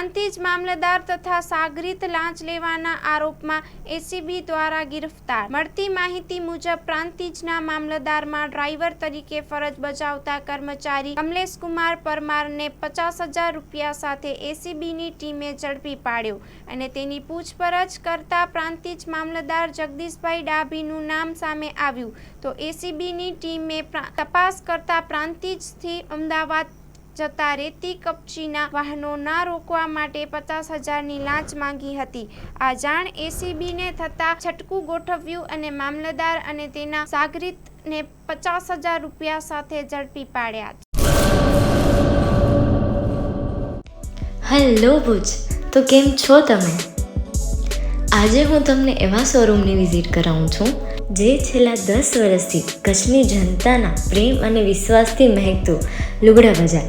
પ્રાંતિજ મામલતદાર તથા સાગરીત લાંચ લેવાના આરોપમાં એસીબી દ્વારા ગિરફ્તાર. મળતી માહિતી મુજબ પ્રાંતિજના મામલતદારમાં ડ્રાઈવર તરીકે ફરજ બજાવતા કર્મચારી કમલેશ પરમારને પચાસ હજાર રૂપિયા સાથે એસીબીની ટીમે ઝડપી પાડ્યો અને તેની પૂછપરછ કરતા પ્રાંતિજ મામલતદાર જગદીશભાઈ ડાભીનું નામ સામે આવ્યું. તો એસીબીની ટીમે તપાસ કરતા પ્રાંતિજથી અમદાવાદ જતા રેતી કપચીના વાહનો ના રોકવા માટે પચાસ હજારની લાંચ માંગી હતી. આ જાણ એસીબીને થતાં છટકું ગોઠવ્યું અને મામલતદાર અને તેના સાગરીતને પચાસ હજાર રૂપિયા સાથે ઝડપી પાડ્યા હેલો ભુજ, તો કેમ છો તમે? આજે હું તમને એવા શોરૂમની વિઝિટ કરાવું છું, જે છેલ્લા દસ વર્ષથી કચ્છની જનતાના પ્રેમ અને વિશ્વાસથી મહેકતું લુગડા બજાર